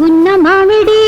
గున్న మామిడి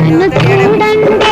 నన్ను చూడండి